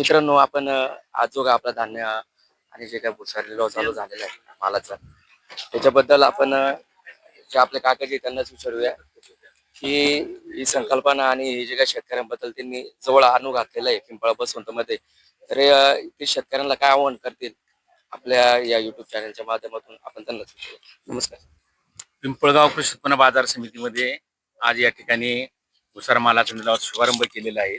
मित्रांनो आपण आज जो काय आपला धान्य आणि जे काय भुसार लिलाव चालू झालेला आहे मालाचा त्याच्याबद्दल आपण जे आपले काकाजी त्यांनाच विचारूया की ही संकल्पना आणि हे जे काही शेतकऱ्यांबद्दल त्यांनी जवळ आणू घातलेलं आहे पिंपळा बसवंत मध्ये तर ते शेतकऱ्यांना काय आव्हान करतील आपल्या या युट्यूब चॅनलच्या माध्यमातून? आपण त्यांना विचारूया. नमस्कार. पिंपळगाव कृषी उत्पन्न बाजार समितीमध्ये आज या ठिकाणी भुसार मालाचा लिलाव शुभारंभ केलेला आहे.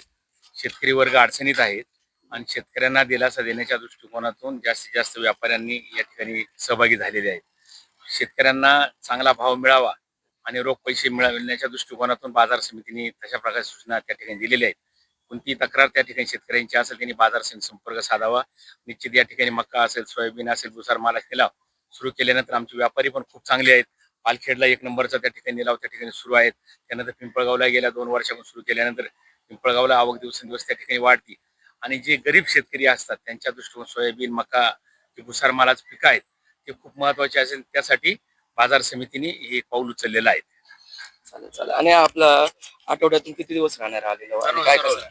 शेतकरी वर्ग अडचणीत आहेत. आणि शेतकऱ्यांना दिलासा देण्याच्या दृष्टिकोनातून जास्तीत जास्त व्यापाऱ्यांनी या ठिकाणी सहभागी झालेले आहेत. शेतकऱ्यांना चांगला भाव मिळावा आणि रोख पैसे मिळवण्याच्या दृष्टिकोनातून बाजार समितीने तशा प्रकारच्या सूचना त्या ठिकाणी दिलेल्या आहेत. कोणती तक्रार त्या ठिकाणी शेतकऱ्यांची असेल त्यांनी बाजार समिती संपर्क साधावा. निश्चित या ठिकाणी मक्का असेल सोयाबीन असेल भुसार माला लिलाव सुरू केल्यानंतर आमचे व्यापारी पण खूप चांगले आहेत. पालखेडला एक नंबरचा त्या ठिकाणी निलाव त्या ठिकाणी सुरू आहेत. त्यानंतर पिंपळगावला गेल्या दोन वर्षापासून सुरू केल्यानंतर पिंपळगावला आवक दिवसेंदिवस त्या ठिकाणी वाढती. आणि जे गरीब शेतकरी असतात त्यांच्या दृष्टिकोन सोयाबीन मका जे भुसार मालाचं पिकं आहेत ते खूप महत्त्वाचे असेल. त्यासाठी बाजार समितीने हे पाऊल उचललेलं आहे. चालेल चालेल. आणि आपला आठवड्यातून किती दिवस राहणार हा लिलाव? आणि काय कसं?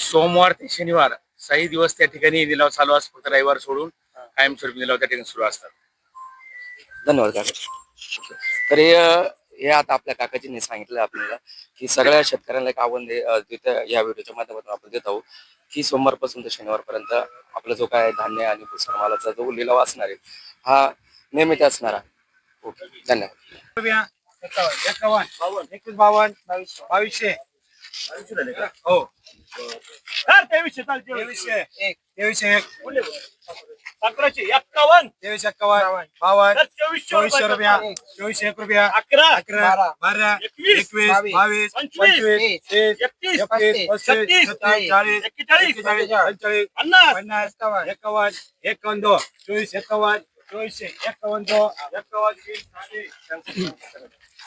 सोमवार ते शनिवार सही दिवस त्या ठिकाणी निलाव चालू असतात फक्त रविवार सोडून कायमस्वरूपी निलाव त्या ठिकाणी सुरू असतात. धन्यवाद काका. तर हे अ, हे आता आपल्या काकाजींनी सांगितलं आपल्याला की सगळ्या शेतकऱ्यांना एक आव्हान दे या व्हिडिओच्या माध्यमातून आपण देत आहोत की सोमवारपासून ते शनिवारपर्यंत आपला जो काय धान्य आणि भुसार मालाचा जो लिलाव असणार आहे हा नियमित असणार आहे. ओके धन्यवाद. एकवीस बावन्न बावीसशे. हो. तेवीसशे तेवीसशे एक तेवीसशे एक. अकराशे एक्कावन्न. तेवीस एक्कावन्न बावन्न. चोवीसशे रुपया चोवीसशे एक रुपया. अकरा. अकरा बारा. एकवीस, बावीस. पंचवीस, पंचवीस तीस. एकतीस, पस्तीस चाळीस एक्केचाळीस, पंचेचाळीस. पन्नास. पन्नास एकावन्न एकावन्न दो चोवीस एकावन्न चोवीसशे एकावन्न दो एकावन्न तीन साडे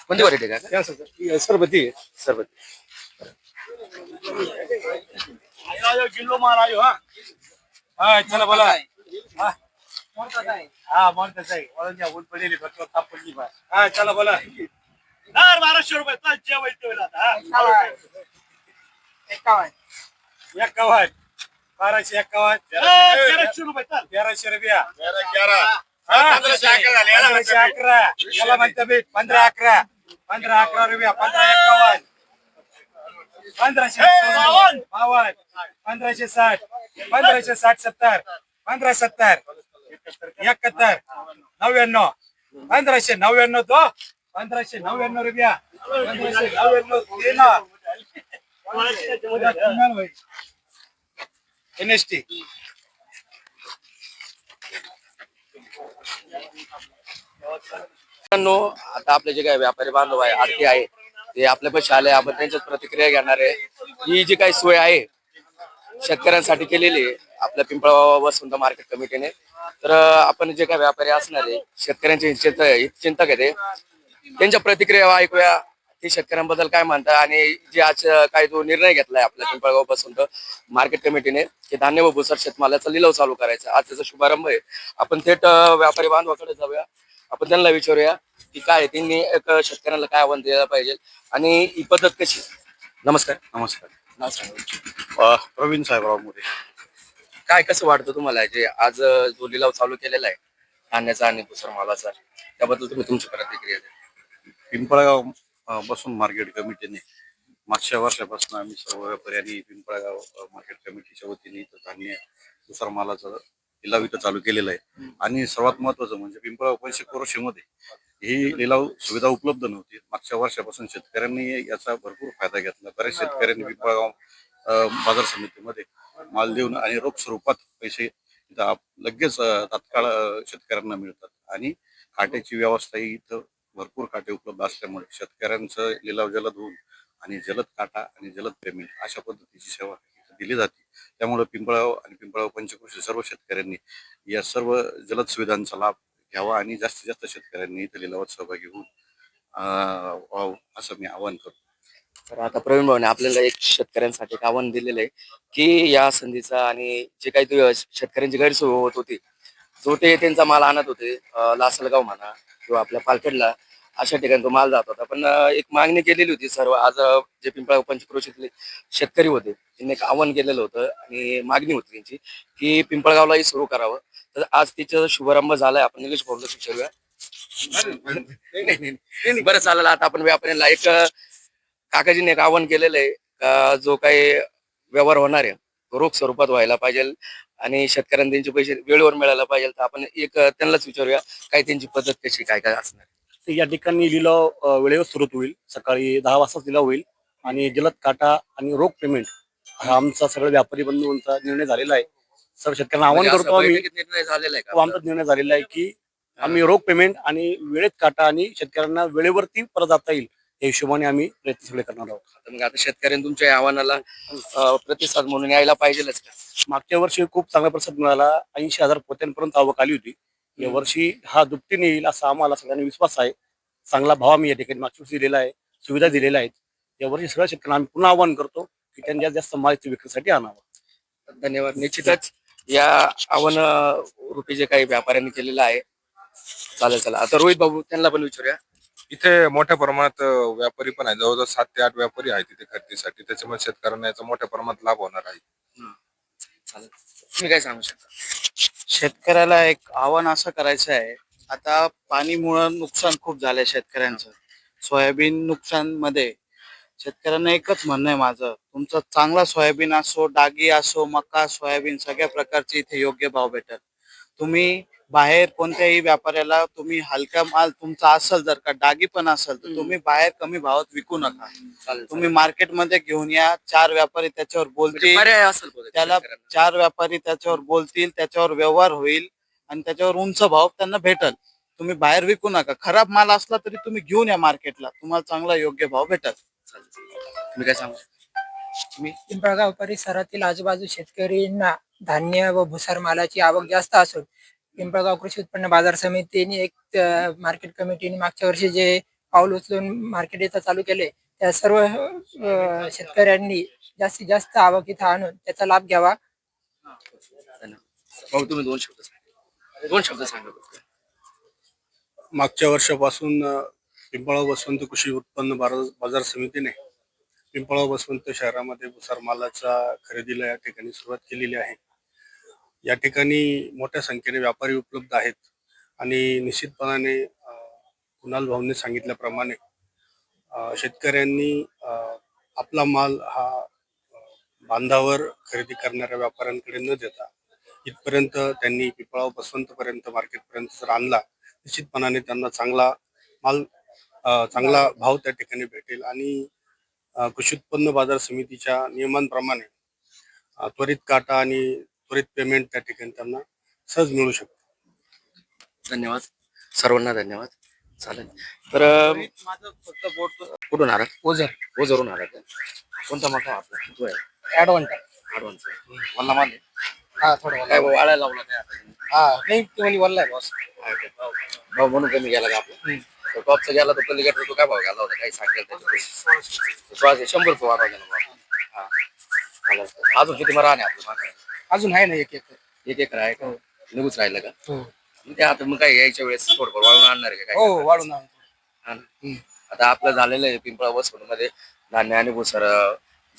कोणती व्हरायटी सरबती सरबत. आयो जिल्हो मार आयो हा. हा चला बोला. हा. हा म्हणतच आहे वळून ऊन पडलेली फक्त ताप पडली बा. हा चला बोला. दर बाराशे रुपये. तेवढं आता हा. तेराशे रुपये चल. तेराशे? पंधराशे अकरा याला पंधरा अकरा. पंधरा अकरा रुपया पंधरा एक्कावन्न पंधराशे बावन्न. पंधराशे साठ. पंधराशे साठ सत्तर. पंधरा सत्तर. एकाहत्तर. नव्याण्णव. पंधराशे नव्याण्णव तो. पंधराशे नव्याण्णव रुपया. पंधराशे नव्याण्णव एन एस टी आता आपले जे काही व्यापारी बांधव आहे आरती आहे ते आपल्या पण आले आपण त्यांच्याच प्रतिक्रिया घेणार आहे. ही जी काही सोय आहे शेतकऱ्यांसाठी केलेली आहे आपल्या पिंपळा मार्केट कमिटीने तर आपण जे काही व्यापारी असणारे शेतकऱ्यांचे चिंतक आहे ते. त्यांच्या प्रतिक्रिया ऐकूया. ते शेतकऱ्यांबद्दल काय म्हणतात आणि जे आज काही जो निर्णय घेतलाय आपल्या पिंपळगाव मार्केट कमिटीने की धान्य व भुसार शेतमालाचा लिलाव चालू करायचा. आज त्याचा शुभारंभ आहे. आपण थेट व्यापारी बांधवाकडे जाऊया. आपण त्यांना विचारूया की काय त्यांनी एक शेतकऱ्यांना काय आव्हान द्यायला पाहिजे आणि ही पद्धत कशी नमस्कार. नमस्कार. नाव सांगा. अ, प्रवीण साहेबराव मोरे. काय कसं वाटतं तुम्हाला जे आज अं, जो लिलाव चालू केलेला आहे धान्याचा आणि भुसार मालाचा त्याबद्दल तुम्ही तुमची प्रतिक्रिया द्या. पिंपळगाव अ, बसून मार्केट कमिटीने मागच्या वर्षापासून आम्ही सर्व व्यापारी आणि पिंपळगाव अ, मार्केट कमिटीच्या वतीने इथं धान्य दुसरा मालाचा लिलाव इथं चालू केलेला आहे. आणि सर्वात महत्वाचं म्हणजे पिंपळगाव पैसे कोरोशीमध्ये ही लिलाव सुविधा उपलब्ध नव्हती. मागच्या वर्षापासून शेतकऱ्यांनी याचा भरपूर फायदा घेतला. बऱ्याच शेतकऱ्यांनी पिंपळगाव बाजार समितीमध्ये माल देऊन आणि रोख स्वरूपात पैसे इथं लगेच तात्काळ शेतकऱ्यांना मिळतात. आणि काट्याची व्यवस्था ही इथं भरपूर काटे उपलब्ध असल्यामुळे शेतकऱ्यांचं लिलाव जलद होऊन आणि जलद काटा आणि जलद पेमेंट अशा पद्धतीची सेवा दिली जाते. त्यामुळे पिंपळाव आणि पिंपळाव पंचकृषी सर्व शेतकऱ्यांनी या सर्व जलद सुविधांचा लाभ घ्यावा आणि जास्तीत जास्त शेतकऱ्यांनी इथं लिलावात सहभागी होऊन अं, व्हावं असं मी आवाहन करतो. तर आता प्रवीण भाऊने आपल्याला एक शेतकऱ्यांसाठी एक आव्हान दिलेलं आहे की या संधीचा आणि जे काही शेतकऱ्यांची गैरसोय होत होती जो ते त्यांचा माल आणत होते लासलगाव म्हणा किंवा आपल्या पालखेडला अशा ठिकाणी तो माल जात होता. पण एक मागणी केलेली होती सर्व. आज जे पिंपळा पंचक्रोशीतले शेतकरी होते त्यांनी एक आव्हान केलेलं होतं आणि मागणी होती त्यांची की पिंपळगावलाही सुरू करावं. तर आज तिचा शुभारंभ झालाय. आपण निलेश भाऊला नाही. बरं चालेल. आता आपण व्यापाऱ्यांना एक काकाजीने एक आव्हान केलेलं आहे का जो काही व्यवहार होणार आहे रोख स्वरूपात व्हायला पाहिजे आणि शेतकऱ्यांना त्यांचे पैसे वेळेवर मिळायला पाहिजे. तर आपण एक त्यांनाच विचारूया. काय त्यांची पद्धत कशी काय काय असणार तर या ठिकाणी लिलाव अ, वेळेवर सुरू होईल. सकाळी दहा वाजताच लिलाव होईल आणि जलद काटा आणि रोख पेमेंट हा आमचा सगळ्या व्यापारी बंधूंचा निर्णय झालेला आहे. सर्व शेतकऱ्यांना आवाहन म्हणजे असं करतो आम्ही बैठकीत निर्णय झालेला आहे तो का आमचा निर्णय झालेला आहे की आम्ही रोख पेमेंट आणि वेळेत काटा आणि शेतकऱ्यांना वेळेवरती परत जाता येईल. या हिशोबाने आम्ही प्रयत्न सगळे करणार आहोत. मग आता शेतकऱ्यांनी तुमच्या या आव्हानाला अं, प्रतिसाद म्हणून यायला पाहिजेलच का? मागच्या वर्षी खूप चांगला प्रतिसाद मिळाला. ऐंशी हजार पोत्यांपर्यंत आवक आली होती. या वर्षी हा दुपटीने येईल असा आम्हाला सगळ्यांना विश्वास आहे. चांगला भाव आम्ही या ठिकाणी मागच्या वर्षी दिलेला आहे. सुविधा दिलेल्या आहेत. या वर्षी सगळ्या शेतकऱ्यांना आम्ही पुन्हा आवाहन करतो की त्यांनी जास्तीत जास्त इथे विक्रीसाठी आणावं. धन्यवाद. निश्चितच या आव्हान रूपी जे काही व्यापाऱ्यांनी केलेलं आहे चालेल चला आता रोहित बाबू त्यांना पण विचारूया. इथे मोठ्या प्रमाणात व्यापारी पण आहे जवळजवळ सात ते आठ व्यापारी आहेत तिथे खरेदीसाठी. त्याच्यामुळे शेतकऱ्यांना याचा मोठ्या प्रमाणात लाभ होणार आहे. चालेल. तुम्ही काय सांगू शकता? शेतकऱ्याला एक आव्हान असं करायचं आहे आता पाणीमुळं नुकसान खूप झालंय शेतकऱ्यांचं. सोयाबीन नुकसानमध्ये शेतकऱ्यांना एकच म्हणणं आहे माझं तुमचं चांगला सोयाबीन असो डागी असो मका सोयाबीन सगळ्या प्रकारचे इथे योग्य भाव भेटत. तुम्ही बाहेर कोणत्याही व्यापाऱ्याला तुम्ही हलका माल तुमचा असेल जर का डागी पण असेल तर तुम्ही बाहेर कमी भावात विकू नका. चालेल तुम्ही मार्केटमध्ये घेऊन या चार व्यापारी त्याच्यावर म्हणजे बोलतील बहुतेक त्याला. चार व्यापारी त्याच्यावर बोलतील त्याच्यावर व्यवहार होईल आणि त्याच्यावर उंच भाव त्यांना भेटल. तुम्ही बाहेर विकू नका. खराब माल असला तरी तुम्ही घेऊन या मार्केटला. तुम्हाला चांगला योग्य भाव भेटल. तुम्ही काय सांगू? तुम्ही पिंपळगाव परिसरातील आजूबाजू शेतकऱ्यांना धान्य व भुसार मालाची आवक जास्त असून पिंपळगाव कृषी उत्पन्न बाजार समितीने एक मार्केट कमिटीने मागच्या वर्षी जे पाऊल उचलून मार्केट इथं चालू केले त्या सर्व शेतकऱ्यांनी जास्तीत जास्त आवक इथं आणून त्याचा लाभ घ्यावा. भाऊ तुम्ही दोन शब्द सांगा. दोन शब्द सांगा. मागच्या वर्षापासून पिंपळाव बसवंत कृषी उत्पन्न बाजार समितीने पिंपळाव बसवंत शहरामध्ये भुसार मालाचा खरेदीला या ठिकाणी सुरुवात केलेली आहे. या ठिकाणी मोठ्या संख्येने व्यापारी उपलब्ध आहेत. आणि निश्चितपणाने कुणाल भाऊने सांगितल्याप्रमाणे शेतकऱ्यांनी आपला माल हा बांधावर खरेदी करणाऱ्या व्यापाऱ्यांकडे न देता इथपर्यंत त्यांनी पिपळाव बसवंतपर्यंत मार्केटपर्यंत जर आणला निश्चितपणाने त्यांना चांगला माल चांगला भाव त्या ठिकाणी भेटेल. आणि कृषी उत्पन्न बाजार समितीच्या नियमांप्रमाणे त्वरित काटा आणि त्वरित पेमेंट त्या ठिकाणी त्यांना सहज मिळू शकतं. धन्यवाद. सर्वांना धन्यवाद. चालेल. तर अं, माझं फक्त बोट कुठून आला ओझर. ओझरून आला? कोणता मका आहे आपला? तो आहे. ऍडव्हान्स आडवांच वल्ला माल आहे? हा थोडं काय भाऊ, वाळायला लावला काय आता? हा नाही तुम्ही बोललाय बॉस हा, काय? भाऊ म्हणून कमी गेला का आपला? तो टॉपचा गेला तर पलीकडे तो काय भाव गेला होता? काही सांगेल त्याच्यात सोळाशे शंभर रुपये वाढवा गेला भाऊ. हा. चालेल. अजून किती मरा आहे आपलं मागं? अजून आहे ना एक एक एक एकर आहे का? निघूच राहिलं का? मग ते आता मग काय यायच्या वेळेस थोडंफार वाळून आणणार आहे का काय? हो वाढून आणतो. हा ना. आता आपलं झालेलं आहे पिंपळा वसवडमध्ये धान्य आणि भुसार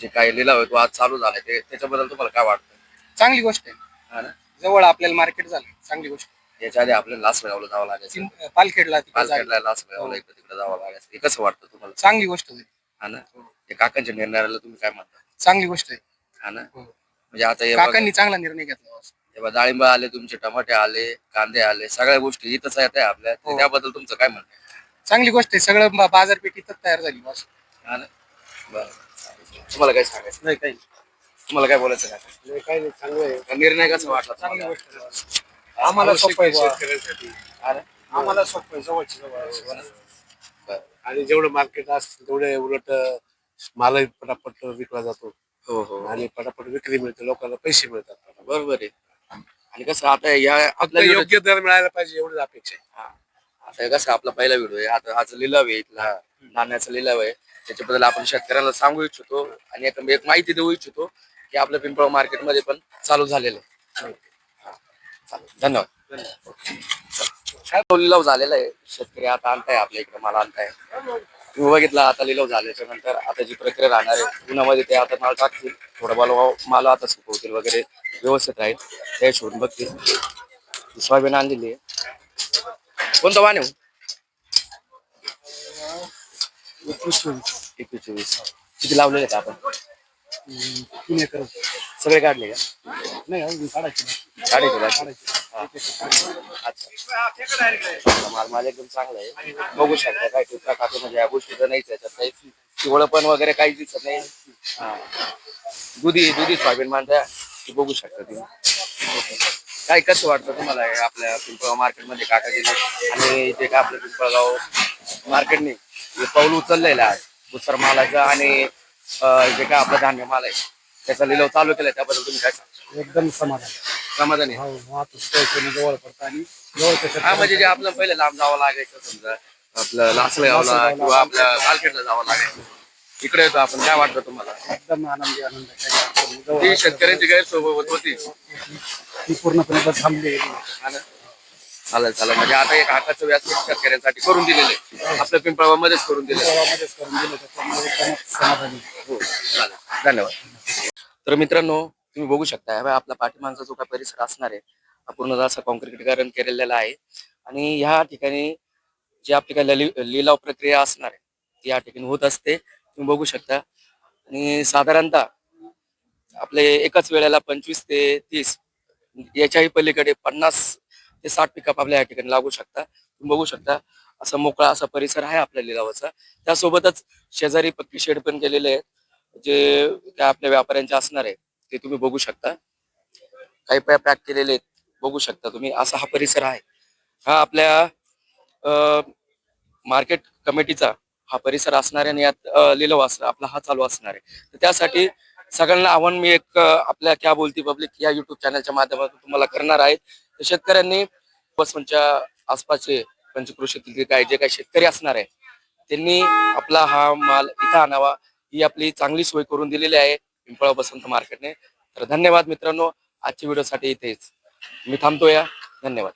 जे काही लिलाव आहे तो आज चालू झालाय. ते त्याच्याबद्दल तुम्हाला काय वाटतं? चांगली गोष्ट आहे. हा ना. जवळ आपल्याला मार्केट झालं. चांगली गोष्ट याच्या आधी आपल्याला लासलगावला जावं लागायचं. पालखेडला पालखेडला लासलगावला इकडे तिकडे जावं लागायचं. हे कसं वाटतं तुम्हाला? चांगली गोष्ट आहे हा ना. ते काकांच्या निर्णयाला तुम्ही काय म्हणता? चांगली गोष्ट आहे. हा ना. म्हणजे आता हे बघा, चांगला निर्णय घेतला हे बघा, डाळिंब आले तुमचे टमाटे आले कांदे आले सगळ्या गोष्टी इथंच येत आहे आपल्या तर त्याबद्दल तुमचं काय म्हणणं आहे? चांगली गोष्ट आहे सगळं बा- बाजारपेठ इथंच तयार झाली बॉस हा ना बरं चालेल. तुम्हाला काय सांगायचं नाही काही तुम्हाला काय बोलायचं का काही नाही चांगलं आहे निर्णय कसा वाटला चांगली तुम्हाला? गोष्ट आहे. आम्हाला सोपं आहे. हा ना? आम्हाला सोपं आहे जवळची जवळ आहे. बरं. आणि जेवढं मार्केट असतं तेवढे उलट मालही पटापट विकला जातो हो हो आणि पटापट विक्री मिळते लोकांना पैसे मिळतात बरोबर आहे. आणि कसं आता या फक्त आपल्या video- योग्य दर मिळायला पाहिजे एवढीच अपेक्षा आहे. हा. आता हे कसं आपला पहिला व्हिडिओ आहे. आता हाच लिलाव आहे इथला. नाण्याचा लिलाव आहे. त्याच्याबद्दल आपण शेतकऱ्यांना सांगू इच्छितो आणि एक एक माहिती देऊ इच्छितो की आपलं पिंपळ मार्केटमध्ये पण चालू झालेलं आहे. हा. चालेल. धन्यवाद. काय तो लिलाव झालेला आहे? शेतकरी आता आणताय आपल्या इकडे माल आणताय. तुम्ही बघितला आता लिलाव झाल्याच्यानंतर आता जी प्रक्रिया राहणार आहे उन्हामध्ये ते आता माल टाकतील थोडा माल माल आता सुकवतील वगैरे व्यवस्थित राहील. त्या हिशोबाने बघतील. सोयाबीन आणलेली आहे. कोणतं वाण हो? एकवीस चोवीस एकवीस चोवीस किती लावलेले आहेत आपण? तीन एकर. सगळे काढले का? नाही काढायची काढायचे. अच्छा माल माल एकदम चांगला आहे. बघू शकता काय टिपका कापी म्हणजे या गोष्टी तर नाहीच याच्यात काही पिवळपण वगैरे काही दिसत नाही. दुधी दुधी सोयाबीन मांडा बघू शकता तुम्ही. काय कसं वाटतं तुम्हाला आपल्या पिंपळगाव मार्केटमध्ये काका गेले आणि इथे काय आपलं पिंपळगाव मार्केटने हे पाऊल उचललेलं आहे. दुसर मालाचं आणि जे काय आपलं धान्य माल आहे. त्याचा लिलाव चालू केलाय त्याबद्दल तुम्ही काय सांगा एकदम समाधान. समाधानी? आहे? हो वाहतूक पैशाने जवळ पडतं आणि जवळच्या हा म्हणजे जे आपलं पहिले लांब जावं लागायचं समजा आपलं लासलगावला किंवा आपल्या मार्केटला जावं लागायचं. इकडे येतो आपण काय वाटतं तुम्हाला? एकदम आनंदी आनंद काही अडचण नाही. जवळ ती शेतकऱ्यांची गैरसोबत होती. ती पूर्णपणे थांबली. हा ना? चालेल चालेल. म्हणजे आता एक हाताचं व्यासपीठ शेतकऱ्यांसाठी करून दिलेलं आहे. आपल्या पिंपळामध्येच करून दिलेलं आहे. मध्येच करून दिलं त्याच्यामुळे समाधानी. हो चालेल. धन्यवाद. तर मित्रांनो तुम्ही बघू शकता ह्या आपला पाठीमागचा जो काही परिसर असणार आहे हा पूर्ण असा कॉन्क्रीटीकरण केलेला आहे. आणि ह्या ठिकाणी जी आपली काही लिलाव प्रक्रिया असणार आहे ती या ठिकाणी होत असते. तुम्ही बघू शकता. आणि साधारणतः आपले एकाच वेळेला पंचवीस ते तीस याच्याही पलीकडे पन्नास ते साठ पिकअप आपल्या या ठिकाणी लागू शकता तुम्ही बघू शकता असा मोकळा असा परिसर आहे आपल्या लिलावाचा. त्यासोबतच शेजारी पक्की शेड पण केलेले आहेत जे त्या आपल्या व्यापाऱ्यांचे असणार आहे ते तुम्ही बघू शकता. काही पॅ पॅक केलेले आहेत बघू शकता तुम्ही. असा हा परिसर आहे. हा आपल्या मार्केट कमिटीचा हा परिसर असणार आहे आणि यात अ, लिलाव असणार आपला हा चालू असणार आहे. तर त्यासाठी सगळ्यांना आव्हान मी एक आपल्या क्या बोलती पब्लिक या युट्यूब चॅनलच्या माध्यमातून तुम्हाला करणार आहे. तर शेतकऱ्यांनी बसवनच्या आसपासचे पंचकृषीतील काय जे काही शेतकरी असणार आहे त्यांनी आपला हा माल इथं आणावा. ही आपली चांगली सोय करून दिलेली आहे पिंपळा बसंत मार्केटने. तर धन्यवाद मित्रांनो आजच्या व्हिडिओसाठी इथेच. मी थांबतो या धन्यवाद.